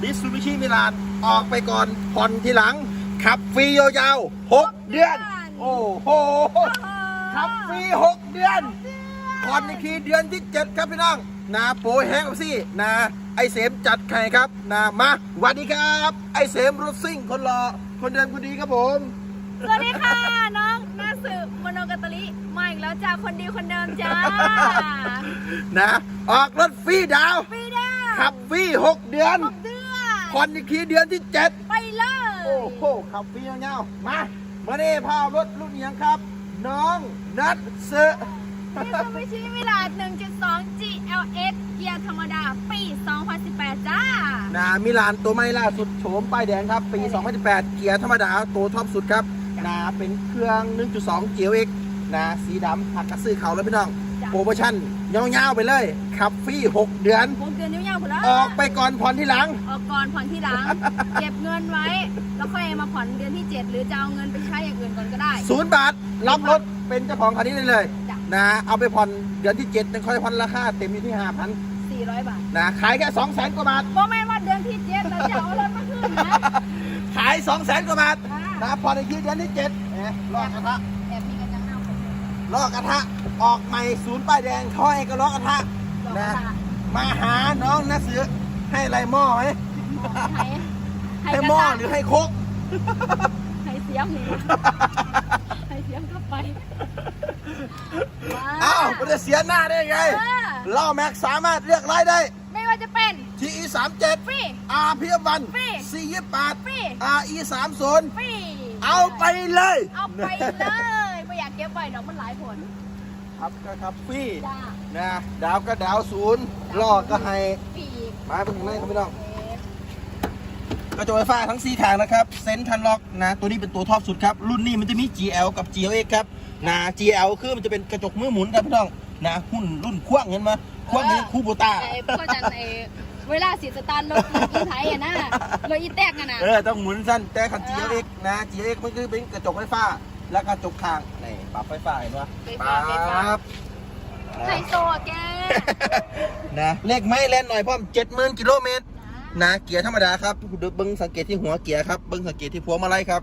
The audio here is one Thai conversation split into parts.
มิสูบิชิมิลานออกไปก่อนผ่อนทีหลัง ขับฟรียาวๆหกเดือน โอ้โห ขับฟรีหกเดือนผ่อนอีกทีเดือนที่เจ็ดครับพี่น้อง นาโปรแฮงกับซี่ นาไอเสมจัดใครครับ นามาสวัสดีครับ ไอเสมรถซิ่งคนรอคนเดิมคนดีครับผม สวัสดีค่ะน้องนาสืบม โนกัตตลิมาอีกแล้วจ้าคนดีคนเดิมจ้านะ ออกรถฟรีดาวปีเดียวขับฟรีหกเดือนหกเดือนผ่อนอีกทีเดือนที่เจ็ดไปเลย โอ้โหขับฟรีเงาๆมามาเน่พารถรุ่นนี้ครับ น้องนัทเซอมิซูบิชิมิลา1.2 GLX เกียร์ธรรมดา ปี 2018 จ้านามิลานตัวใหม่ล่าสุดโฉมป้ายแดงครับ ปี 2018 เกียร์ธรรมดา ตัวท็อปสุดครับ นาเป็นเครื่อง 1.2 GLX นะสีดำหักกระซื้อเขาแล้วพี่น้อง จ้ะ โปรโมชั่นยาวๆไปเลยขับฟรี6 เดือนหกเดือนยาวๆหมดแล้วออกไปก่อนผ่อนที่หลัง ออกก่อนผ่อนที่หลัง เก็บเงินไว้ แล้วค่อยมาผ่อนเดือนที่ 7 หรือจะเอาเงินไปใช้อย่างอื่นก่อนก็ได้ ศูนย์บาท รับรถเป็นเจ้าของคันนี้ได้เลย จ้ะ นะเอาไปผ่อนเดือนที่7ยังค่อยผ่อนราคาเต็มอยู่ที่ 5,000 400 บาทนะ ขายแค่200,000กว่าบาทโมแม่นว่าเดือนที่ 7 เราจะเอารถมาขึ้นนะขาย 200,000กว่าบาท อ่า นะผ่อนอีกทีเดือนที่7เอ๊ะลอกกระทะแอบมีกันยังหน้าผมลอกกระทะออกใหม่ศูนย์ป้ายแดงเขาให้ก็ลอกกระทะดอกนะกระดาษมาหาน้องนะเสือให้อะไรหม้อไหมให้ให้ให้กระหม้อดาษหรือให้โคกให้เสียมนี่ให้เสียมเข้าไปอ้าวมันจะเสียหน้าได้ไงเออล่อแม็กสามารถเลือกไล่ได้ ไม่ว่าจะเป็น TE 3 7ฟรี R เพียบวันฟรี C 2ฟรี8 RE 3ฟรี0 เอาไปเลย เอาไปเลยไม่อยากเก็บไว้ดอกมันหลายผล ครับก็ครับฟรีจ้า นะดาวก็ดาวศูนย์ล่อก็ให้ฟรีมาเป็นยังไงครับพี่น้องกระจกไฟฟ้าทั้ง4ทางนะครับ เซนทันล็อกนะตัวนี้เป็นตัวท็อปสุดครับ รุ่นนี้มันจะมี GL กับ GLX ครับนะ GL คือมันจะเป็นกระจกมือหมุนครับพี่น้องนะหุ้นรุ่นคว้างเห็นไหมคว้างนี้คูโบต้า ไอ้พวกจันไอ้เวลาสีสตาร์ทรถรถอีไทยอะนะ รถอีแตกอะนะเออต้องหมุนสั้นแต่คัน GLX นะ GLX มันคือเป็นกระจกไฟฟ้า แล้วกระจกข้างนี่ปรับไฟฟ้าเห็นปะไฟฟ้าไฟฟ้าปั๊บไฮโซอะแกนะเลขไม่แล่นหน่อยพร้อม70,000กิโลเมตรนะเกียร์ธรรมดาครับดูเบิ้งสังเกตที่หัวเกียร์ครับเบิ้งสังเกตที่พวงมาลัยครับ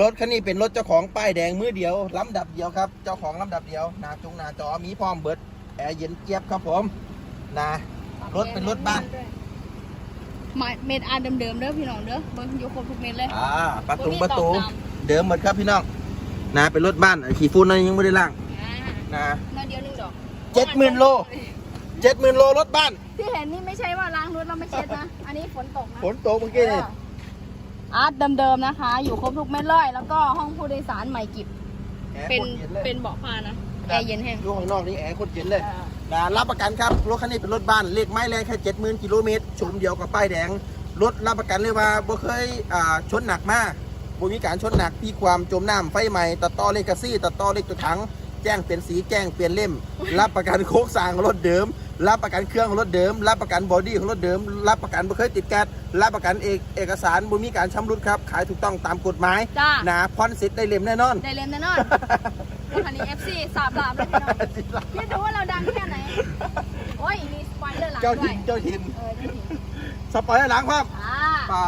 รถคันนี้เป็นรถเจ้าของป้ายแดงมือเดียวลำดับเดียวครับเจ้าของลำดับเดียวหนาจงหนาจอมีพร้อมเบิดแอร์เย็นเจี๊ยบครับผมนะรถเป็นรถบ้านมา เม็ดอันเดิมๆเด้อพี่น้องเด้อเบิ่งอยู่ครบทุกเม็ดเลยอ่าประตูบ่มีประตูตอกย้เดิมหมดครับพี่น้องนะเป็นรถบ้านขี่ฟุ้นนั้นยังไม่ได้ล่างอ่านะน้อยเดียวหนึงดอกเจ็ดหมื่นโลเจ็ดหมื่นโลรถบ้านที่เห็นนี่ไม่ใช่ว่าล้างรถเราไม่เช็ดนะ อันนี้ฝนตกนะฝนตกเมื่อกี้นี่อาร์ตเดิมๆนะคะ อยู่ครบทุกเม็ดเลยแล้วก็ห้องผู้โดยสารใหม่กิบแอร์เป็นโคตรย็ลยเป็นเบาะผ้านะแอร์เย็นแห้งอยู่ข้างนอกนี่แอร์โคตรเย็นเลย นะรับประกันครับ รถคันนี้เป็นรถบ้านเลขไม้แรงแค่70,000กิโลเมตรชมเดียวกับป้ายแดง รถรับประกันเลยว่าบ่เคยอ่าชนหนักมากบ่มีการชนหนักที่ความจมน้ำไฟไหม้ตัดต่อเลขกระซี่ตัดต่อเลขตัวถัง แจ้งเปลี่ยนสีแจ้งเปลี่ยนเล่ม รับประกันโครงสร้างรถเดิม รับประกันเครื่องของรถเดิม รับประกันบอดี้ของรถเดิม รับประกันบ่เคยติดแก๊สรับประกันเอกเอกสารบ่มีการชำรุดครับ ขายถูกต้องตามกฎหมายจ้านะพรสิทธิ์ได้เล่มแน่นอน ได้เรียนแน่นอน รถคันนี้ FC สามลามเลยพี่น้องคิดดูว่าเราดังแค่ไหน โอ้ย มีสปอยเลอร์หลังเจ้าด้วถิ่ยนเจ้าถิ่นเออเจ้าถิ่นสปอยล์หลังครับอ่าปา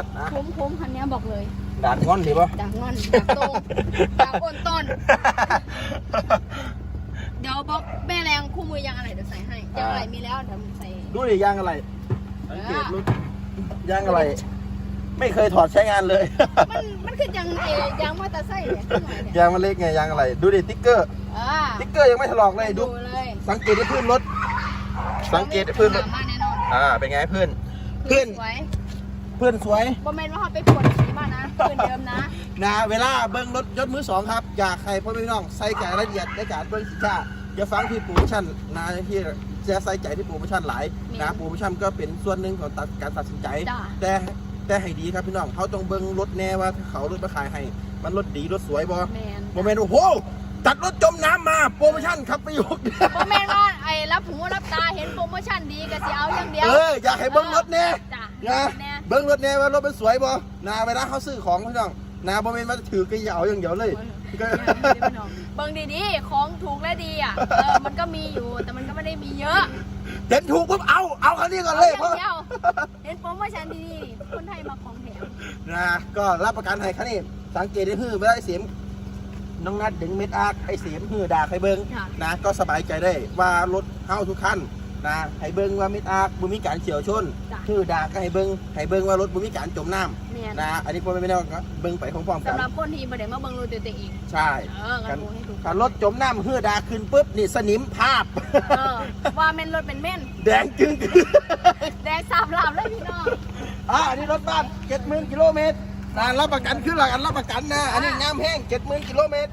ดนะคุ้มคุ้มคันนี้บอกเลย ด่านงอนดีป่ะ ดักงอน ดักโตดักโอนต้น เดี๋ยวบอกแม่แรงคู่มือยางอะไรเดี๋ยวใส่ให้ยางอะไรมีแล้วเดี๋ยวใส่ ดูดิยางอะไรสังเกตรู้ยางอะไร ไม่เคยถอดใช้งานเลย มันมันคือยางเอยางมอเตอร์ไซค์เนี่ยขึ้นมาเนี่ยยางมันเล็กไงยางอะไร ดูดิติ๊กเกอร์อ่าติ๊กเกอร์ยังไม่ถลอกเลยดู ดูเลยสังเกตที่พื้นรถ สังเกตที่พื้นรถมากแน่นอนอ่าเป็นไงพื้นพื้นสวยพื้นสวย บอมเมนว่าเขาไปปวดสีมานะพื้นเดิมนะ นะเวลาเบิ้งรถยนต์มือสองครับ อยากให้พ่อพี่น้องใส่ใจรายละเอียดในการเบิ้งสินค้าอย่าฟังที่โปรโมชั่นนะที่จะใส่ใจที่โปรโมชั่นหลายนะโปรโมชั่นก็เป็นส่วนหนึ่งของตัดการตัดสินใจ จ้าแต่ แต่ให้ดีครับพี่น้องเขาต้องเบิ้งรถแน่ว่าถ้าเขารถมาขายให้ มันรถดีรถสวยบ่แมนโมเมนต์โอ้โหตัดรถจมน้ำมาโปรโมชั่นครับไปอยู่บอมเมนว่าไอ้รับหูรับตาเห็นโปรโมชั่นดีก็สิเอาอย่างเดียวเอออยากให้เบิ้งรถแน่จ้านะแน่เบิ้งรถแน่ว่ารถมันสวยบ่นะเวลาเขาซื้อของพี่น้องนะบ่แม่นว่าถือกระเหยาอย่างเดียวเลยก็เบิ่งดีๆของถูกและดีอะเออมันก็มีอยู่แต่มันก็ไม่ได้มีเยอะเห็นถูกปุ๊บเอาเอาคันนี้ก่อนเลยเพเอาราะอย่าง เดียวเห็นโปรโมชั่นดีๆคนไทยมาของแถมนะก็รับประกันให้คันนี้สังเกตได้ฮือเวลาไอ้เสียมน้องนัดดึงเม็ดอาร์คไอ้เสียมฮือด่าให้เบิ่งค่ะนะก็สบายใจได้ว่ารถเฮาทุกคันนะให้เบิ่งว่าเม็ดอาร์คบ่มีการเฉียวชนจ้ะฮือด่าก็ให้เบิ่งให้เบิ่งว่ารถบ่มีการจมน้ำเนี่ยนะอันนี้พ่อไม่ได้ว่าเบิ่งไปพร้อมๆกันสำหรับคนที่มาเดี๋ยวมาเบิ่งรูตัวเองใช่เออกันดูให้ถูกถ้ารถจมน้ำฮือด่าขึ้นปุ๊บนี่สนิมภาพเออว่าเม่นรถเป็นเม่น แดงจึงแดงสามลามเลยพี่น้องอ่าอันนี้รถบ้าน70,000กิโลเมตรนะรับประกันคือหลักอันรับประกันนะ อันนี้งามแห้ง70,000กิโลเมตร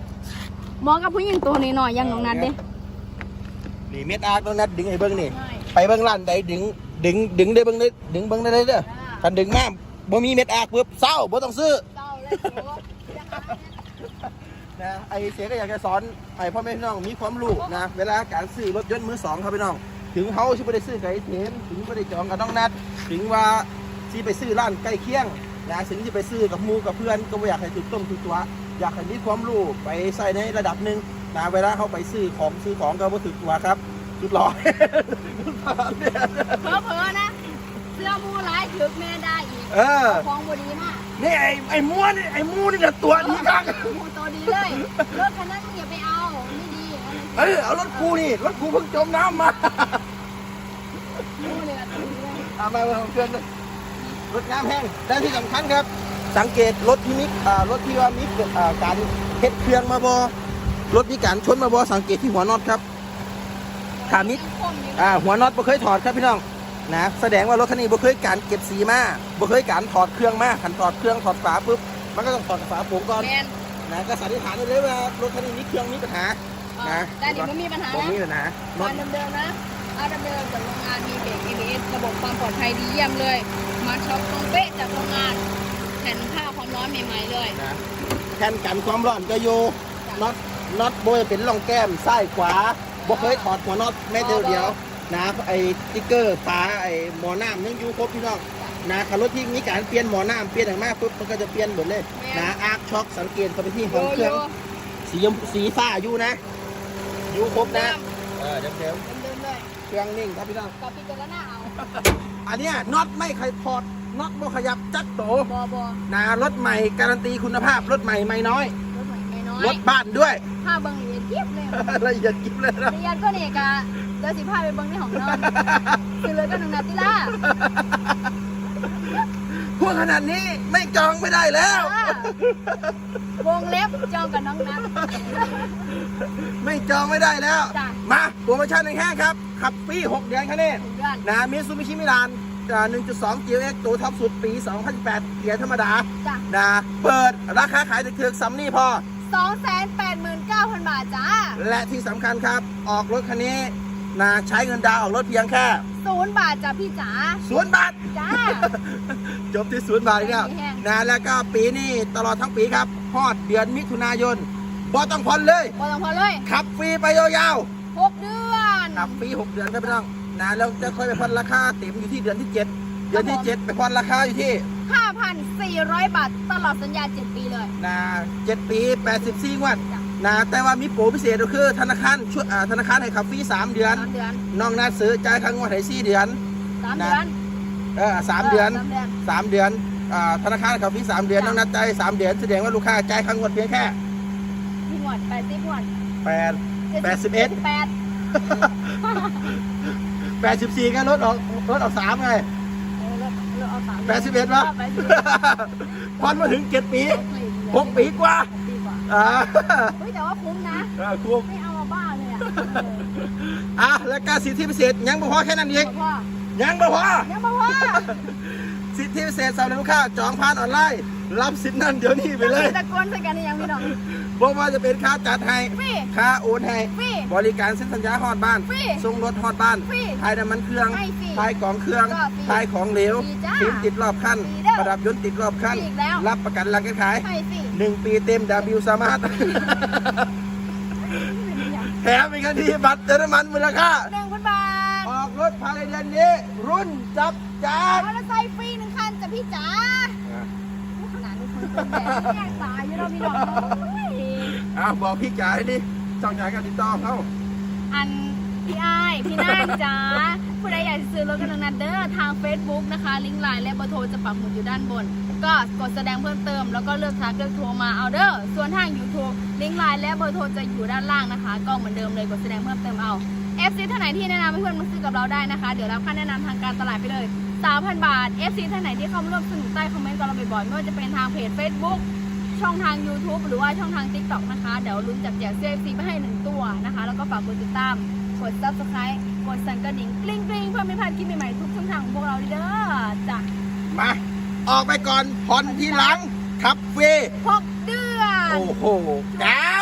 มองกับผู้หญิงตัวนี้หน่อยยังน้องนัดเด้นี่เม็ดอาร์ตรงนัดดึงให้เบิ้งนี่ใช่ไปเบิ้งร้านใดดึง ดึง ดึงได้เบิ้งได้ดึงเบิ้งได้เลยเด้อคันดึงมาบ่มีเม็ดอาร์ปุ๊บเศร้าบ่ต้องซื้อเจ้าเลยโอ้ยนะคะนะไอเสียก็อยากจะสอนให้พ่อแม่พี่น้องมีความรู้นะ เวลาการซื้อรถยนต์มือสองครับพี่น้อง ถึงเฮาสิบ่ได้ซื้อกับไอ้เทมถึงบ่ได้จองกับน้องนัด ถึงว่าสิไปซื้อร้านใกล้เคียงนะถึงสิไปซื้อกับหมู่กับเพื่อนก็บ่อยากให้ถูกต้มถูกตัว อยากให้มีความรู้ไปใส่ในระดับหนึ่งนะเวลาเขาไปซื้อของซื้อของก็บ่ถูกตัวครับสุดหล่อเผลอๆนะเสื้อมูร้ายถึกแม่ได้อีกเออของบดีมากนี่ไอ้ไอ้ม้วนนี่ไอ้มูนี่แหละตัวนี้ครับหมูตัวดีเลยรถคันนั้นมึงอย่าไปเอาไม่ดีเอาเลยเอ้ยเอารถกูนี่รถกูเพิ่งจมน้ำมา หมูเลยอะตัว ดีเลยเอามาเอาเพื่อนเลยรถน้ำแห้งและที่สำคัญครับ สังเกตรถที่มีอ่ารถที่ว่ามีอ่าการเฮ็ดเครื่องมาบอรถมีการชนมาบอสังเกตที่หัวน็อตครับขามิดยังคมอยู่อ่าหัวน็อตบ่เคยถอดครับพี่น้องนะแสดงว่ารถคันนี้บ่เคยการเก็บสีมาบ่เคยการถอดเครื่องมาขันถอดเครื่องถอดฝาปุ๊บมันก็ต้องถอดฝาโปร่งก่อนแมนนะก็สันนิษฐานได้เลยว่ารถคันนี้มีเครื่องมีปัญหานะแต่เดี๋ยวมันมีปัญหาบ่นะมีปัญหาน็อตการเดิมๆนะอาเดิมๆจากโรงงานมีเบรก ABS ระบบความปลอดภัยดีเยี่ยมเลย มาช็อปตรงเป๊ะจากโรงงานแผ่นผ้าความร้อนใหม่ๆเลย นะแผ่นกันความร้อนก็อยู่น็อตน็อตโบยเป็นร่องแก้มซ้ายขวาบ่เคยถอดหัวน็อตแม้เดียวเดียวนะไอ้สติ๊กเกอร์ฝาไอ้หมอน้ำยังอยู่ครบพี่น้องนะคันรถที่มีการเปลี่ยนหมอน้ำเปลี่ยนอย่างมากปุ๊บมันก็จะเปลี่ยนหมดเลยนะอาร์คช็อคสังเกตเข้าไปที่ห้องเครื่องสีชมพูสีฟ้าอยู่นะอยู่ครบนะเออเดี๋ยวเดี๋ยวเดิมๆเลยเครื่องนิ่งครับพี่น้องกับพิจารณาเอา อันเนี้ยน็อตไม่เคยถอดน็อตบ่ขยับจักโตบอบอนะรถใหม่การันตีคุณภาพรถใหม่ไม่น้อย รถใหม่ไม่น้อยรถบ้านด้วยผ้าเบิ้งละเอียดเทียบเลยละเอียดกิบเลยนะละเอียดก็เนี่ยกะเดี๋ยวสิพาไปเบิ้งในห้องนอนคือเลยก็หนึ่งนาทีละพวกขนาดนี้ไม่จองไม่ได้แล้ว อ่าวงเล็บจองกับน้องนัท ไม่จองไม่ได้แล้ว จ้ะ มาโปรโมชั่นแห้งๆครับ ขับปี6 เดือนคันนี้ถึงเดือนนะมิซูบิชิมิลาน1.2 GLX ตัวท็อปสุดปี 2008เกียร์ธรรมดาจ้ะนะเปิดราคาขายถึกๆซัมนี่พอสองแสนแปดหมื่นเก้าพันบาทจ้า และที่สำคัญครับ ออกรถคันนี้นะใช้เงินดาวน์ออกรถเพียงแค่ศูนย์บาทจ้ะพี่จ๋าศูนย์บาท จ้า จบที่ศูนย์บาทอีกแล้วแห้งนะแล้วก็ปีนี้ตลอดทั้งปีครับฮอดเดือนมิถุนายนบ่ต้องผ่อนเลยบอลงพอเลย ขับฟรีไปยาวหกเดือน ๆขับฟรี6เดือนครับพี่น้องนะแล้วจะค่อยไปผ่อนราคาเต็มอยู่ที่เดือนที่7เดือนที่7ไปผ่อนราคาอยู่ที่ห้าพันสี่ร้อยบาท ตลอดสัญญาเจ็ดปีเลย นะ7ปี84งวดจ้ะนะแต่ว่ามีโปรพิเศษก็คือธนาคารช่วยอ่าธนาคารให้ขับฟรี3เดือน สามเดือนน้องนาซื้อจ่ายค่างวดให้4เดือน สามนะเดือน เออสามเดือนสามเดือนสามเดือนอ่าธนาคารขับฟรีสามเดือนจ้ะน้องนัดจ่ายสามเดือนแสดงว่าลูกค้าจ่ายค่างวดเพียงแค่พี่หมวดแปดสิบหมวดแปดแปดสิบเอ็ดแปด แปดสิบสี่ก็ลดออกลดออกสามไงเออเลิกเลิกเอาสามแปดสิบเอ็ดวะแปดสิบเอ็ดผ่อนมาถึงเจ็ดปีหกปีกว่าหกปีกว่าอ่าเฮ้ยแต่ว่าคุ้มนะ เออคุ้มไม่เอามาบ้าเลยอะอะแล้วก็สิทธิพิเศษยังบ่พอแค่นั้นเออีอกพ่อยังบ่พอ ยังมาว่าสิทธิพิเศษสำหรับลูกค้าจองผ่านออนไลน์ รับสิทธิ์นั่นเดี๋ยวนี้ไปเลย ตะโกนใส่กันนี่ยังพี่น้อง บอกว่าจะเป็นค่าจัดให้ฟรีค่าโอนให้ฟรีบริการเส้นสัญญาฮอดบ้านฟรีส่งรถฮอดบ้านฟรีทายน้ำมันเครื่องให้ฟรีทายกล่องเครื่องก็ฟรีทายของเหลวฟรีจ้าฟิล์มติดรอบคันฟรีเด้อประดับยนต์ติดรอบคันฟรีอีกแล้ว รับประกันหลังการขายให้สิหนึ่งปีเต็ม W สามารถแถมอีกทันทีบัตรเติมน้ำมันมูลค่า หนึ่งพันบาทออกรถภายในเดือนนี้ รุ่นจับจามอเตอร์ไซค์ฟรีหนึ่งคันจ้ะพี่จ๋าขนาดนี้คนแย่ตายอยู่เราพี่น้องเอ้ย อ้าวบอกพี่จ๋าดิช่องทางการติดต่อเขาอันพี่อ้ายพี่นางจ๋าผู้ใดอยากซื้อรถกันนันเดอร์ทาง Facebook นะคะ ลิงก์ไลน์และเบอร์โทรจะปักหมุดอยู่ด้านบน ก็กดแสดงเพิ่มเติม แล้วก็เลือกทักเลือกโทรมาเอาเด้อส่วนทาง YouTube ลิงก์ไลน์และเบอร์โทรจะอยู่ด้านล่างนะคะ ก็เหมือนเดิมเลยกดแสดงเพิ่มเติมเอา FC ท่านไหนที่แนะนำให้เพื่อนมาซื้อกับเราได้นะคะ เดี๋ยวรับค่าแนะนำทางการตลาดไปเลย3,000 บาท FC ท่านไหนที่เข้ามาร่วมสนุกใต้คอมเมนต์กับเราบ่อยๆไม่ว่าจะเป็นทางเพจ Facebook ช่องทาง YouTube หรือว่าช่องทาง TikTok นะคะ เดี๋ยวลุ้นจับแจกเสื้อ FC ไปให้หนึ่งตัวนะคะ แล้วก็ฝากกดติดตาม กด Subscribe กดสั่นกระดิ่งกลิ้งกลิ้งเพื่อไม่พลาดคลิปใหม่ๆทุกช่องทางของพวกเราเด้อจ้ะมา ออกไปก่อนผ่อนทีหลังขับเฟรีหกเดือน โอ้โหจ้า